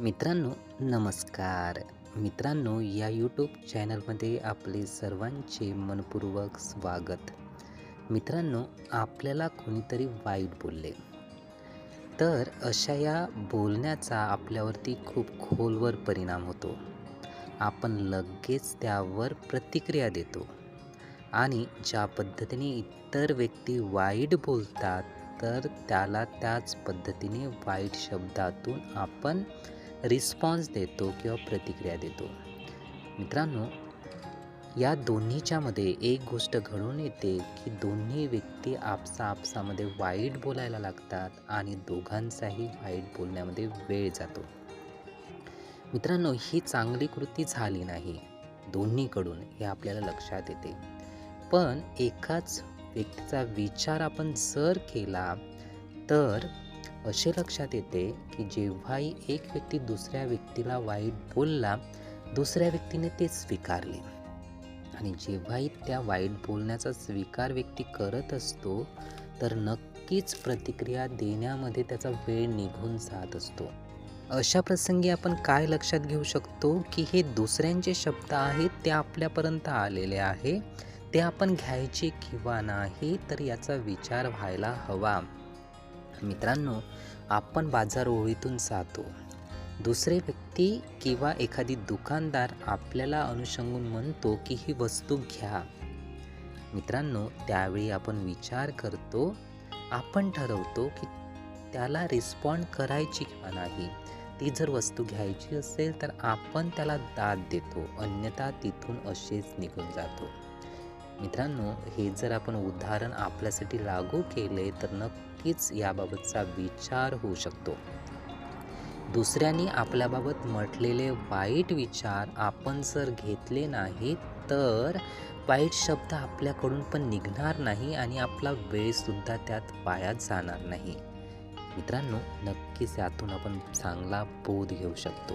मित्रांनो नमस्कार. मित्रांनो या यूट्यूब चॅनलमध्ये आपले सर्वांचे मनपूर्वक स्वागत. मित्रांनो आपल्याला कोणीतरी वाईट बोलले. तर अशा या बोलण्याचा आपल्यावरती खूप खोलवर परिणाम होतो. आपण लगेच त्यावर प्रतिक्रिया देतो. आणि ज्या पद्धतीने इतर व्यक्ती वाईट बोलतात तर त्याला त्याच पद्धतीने वाईट शब्दातून आपण रिस्पॉन्स देतो किंवा प्रतिक्रिया देतो. मित्रांनो या दोन्हीच्यामध्ये एक गोष्ट घडून येते की दोन्ही व्यक्ती आपसा आपसामध्ये वाईट बोलायला लागतात आणि दोघांचाही वाईट बोलण्यामध्ये वेळ जातो. मित्रांनो ही चांगली कृती झाली नाही. दोन्हीकडून हे आपल्याला लक्षात येते. पण एकाच व्यक्तीचा विचार आपण जर केला तर असे लक्षात येते की जेव्हाही एक व्यक्ती दुसऱ्या व्यक्तीला वाईट बोलला दुसऱ्या व्यक्तीने ते स्वीकारले. आणि जेव्हाही त्या वाईट बोलण्याचा स्वीकार व्यक्ती करत असतो तर नक्कीच प्रतिक्रिया देण्यामध्ये त्याचा वेळ निघून जात असतो. अशा प्रसंगी आपण काय लक्षात घेऊ शकतो की हे दुसऱ्यांचे शब्द आहेत ते आपल्यापर्यंत आलेले आहे ते आपण घ्यायचे किंवा नाही तर याचा विचार व्हायला हवा. मित्रांनो आपण बाजार ओळीतून जातो. दुसरे व्यक्ती किंवा एखादी दुकानदार आपल्याला अनुषंगून म्हणतो की ही वस्तू घ्या. मित्रांनो त्यावेळी आपण विचार करतो आपण ठरवतो की त्याला रिस्पॉन्ड करायची किंवा नाही. ती जर वस्तू घ्यायची असेल तर आपण त्याला दाद देतो अन्यथा तिथून असेच निघून जातो. मित्रांनो हे जर आपण उदाहरण आपल्यासाठी लागू केले तर नक्कीच याबाबतचा विचार होऊ शकतो. दुसऱ्यांनी आपल्याबाबत म्हटलेले वाईट विचार आपण जर घेतले नाही तर वाईट शब्द आपल्याकडून पण निघणार नाही आणि आपला वेळसुद्धा त्यात वायात जाणार नाही. मित्रांनो नक्कीच यातून आपण चांगला बोध घेऊ शकतो.